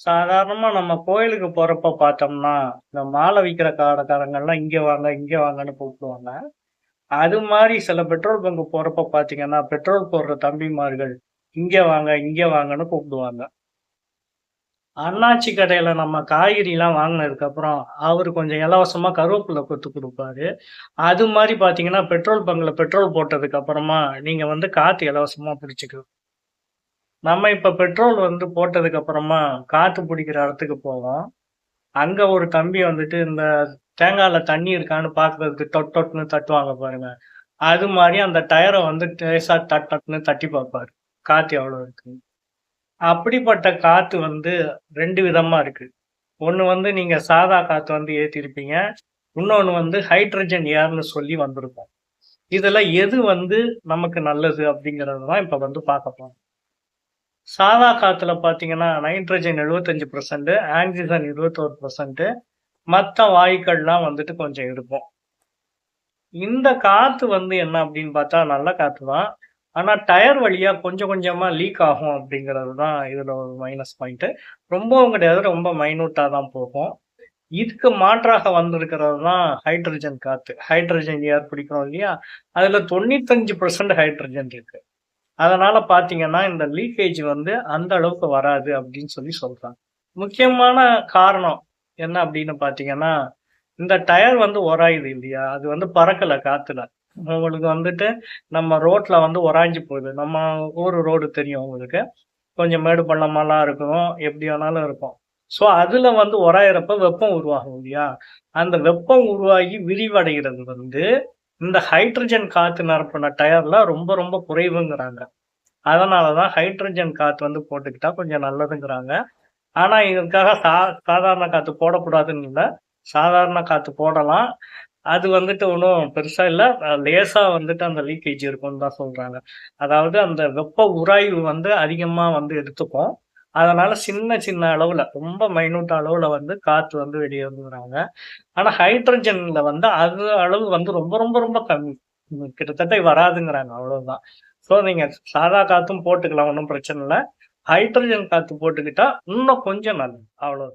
சாதாரணமா நம்ம கோயிலுக்கு போறப்ப பார்த்தோம்னா, இந்த மாலை விக்கிற கடைக்காரங்கலாம் இங்க வாங்க, இங்க வாங்கன்னு கூப்பிடுவாங்க. அது மாதிரி சில பெட்ரோல் பங்க் போறப்ப பார்த்தீங்கன்னா, பெட்ரோல் போடுற தம்பிமார்கள், இங்க வாங்க, இங்க வாங்கன்னு கூப்பிடுவாங்க. அண்ணாச்சி கடையில நம்ம காய்கறிலாம் வாங்கினதுக்கப்புறம் அப்புறம், அவரு கொஞ்சம் இலவசமா கருவேப்பிலை கொத்து கொடுப்பாரு அது மாதிரி பார்த்தீங்கன்னா, பெட்ரோல் பங்க்ல பெட்ரோல் போட்டதுக்கு அப்புறமா, நீங்க வந்து காத்து இலவசமா பிடிச்சிக்கணும் நம்ம இப்ப பெட்ரோல் வந்து போட்டதுக்கு அப்புறமா, காத்து பிடிக்கிற இடத்துக்கு போவோம். அங்க ஒரு தம்பி வந்துட்டு இந்த தேங்காயில தண்ணி இருக்கான்னு பார்க்கறதுக்கு தொட் டொட்ன்னு தட்டுவாங்க பாருங்க. அது மாதிரி அந்த டயரை வந்து டேஸா தட் தட்ன்னு தட்டி பார்ப்பாரு. காத்து எவ்வளோ இருக்கு அப்படிப்பட்ட காத்து வந்து ரெண்டு விதமா இருக்கு. ஒண்ணு வந்து நீங்க சாதா காத்து வந்து ஏத்தியிருப்பீங்க. இன்னொன்னு வந்து ஹைட்ரஜன் ஏர்னு சொல்லி வந்திருப்போம் இதெல்லாம் எது வந்து நமக்கு நல்லது அப்படிங்கிறது தான் இப்போ வந்து பார்க்க போகிறோம் சாதா காத்துல பார்த்தீங்கன்னா, நைட்ரஜன் எழுபத்தஞ்சு பர்சன்ட் ஆக்சிஜன் இருபத்தோரு பர்சன்ட் மற்ற வாயுக்கள்லாம் வந்துட்டு கொஞ்சம் இருக்கும். இந்த காத்து வந்து என்ன அப்படின்னு பார்த்தா, நல்ல காத்து தான். ஆனால் டயர் வழியாக கொஞ்சம் கொஞ்சமாக லீக் ஆகும் அப்படிங்கிறது தான் இதில் ஒரு மைனஸ் பாயிண்ட்டு ரொம்பவும் கிடையாது. ரொம்ப மைனூட்டாக தான் போகும். இதுக்கு மாற்றாக வந்திருக்கிறது தான் ஹைட்ரஜன் காற்று ஹைட்ரஜன் ஏர் பிடிக்கிறோம் இல்லையா? அதில் தொண்ணூத்தஞ்சு பர்சன்ட் ஹைட்ரஜன் இருக்குது அதனால பார்த்தீங்கன்னா, இந்த லீக்கேஜ் வந்து அந்த அளவுக்கு வராது அப்படின்னு சொல்லி சொல்றாங்க. முக்கியமான காரணம் என்ன அப்படின்னு பார்த்தீங்கன்னா, இந்த டயர் வந்து உராயுது இல்லையா? அது வந்து பறக்கல காத்துல. உங்களுக்கு வந்துட்டு நம்ம ரோட்ல வந்து உராய்ஞ்சு போகுது. நம்ம ஊர் ரோடு தெரியும் உங்களுக்கு. கொஞ்சம் மேடு பள்ளமெல்லாம் இருக்கும். எப்படி வேணாலும் இருக்கும். ஸோ அதுல வந்து உராயிறப்ப வெப்பம் உருவாகும் இல்லையா? அந்த வெப்பம் உருவாகி விரிவடைகிறது வந்து, இந்த ஹைட்ரஜன் காத்து நிரப்புன டயர்ல ரொம்ப ரொம்ப குறைவுங்கிறாங்க. அதனால தான் ஹைட்ரஜன் காத்து வந்து போட்டுக்கிட்டா கொஞ்சம் நல்லதுங்கிறாங்க. ஆனா இதுக்காக சா சாதாரண காத்து போடக்கூடாதுன்னு இல்லை சாதாரண காத்து போடலாம். அது வந்துட்டு ஒன்றும் பெருசா இல்லை லேசாக லேசா வந்துட்டு அந்த லீக்கேஜ் இருக்கும்னு தான் சொல்றாங்க. அதாவது அந்த வெப்ப உராய்வு வந்து அதிகமா வந்து எடுத்துக்கும். அதனால சின்ன சின்ன அளவுல, ரொம்ப மைனூட் அளவுல வந்து காத்து வந்து வெளியே வந்துடுறாங்க ஆனா ஹைட்ரஜன்ல வந்து அது அளவு வந்து ரொம்ப ரொம்ப ரொம்ப கம்மி. கிட்டத்தட்ட வராதுங்கிறாங்க அவ்வளவுதான். ஸோ நீங்க சாதா காத்தும் போட்டுக்கலாம் ஒன்றும் பிரச்சனை இல்லை ஹைட்ரஜன் காத்து போட்டுக்கிட்டா இன்னும் கொஞ்சம் நல்லது. அவ்வளவு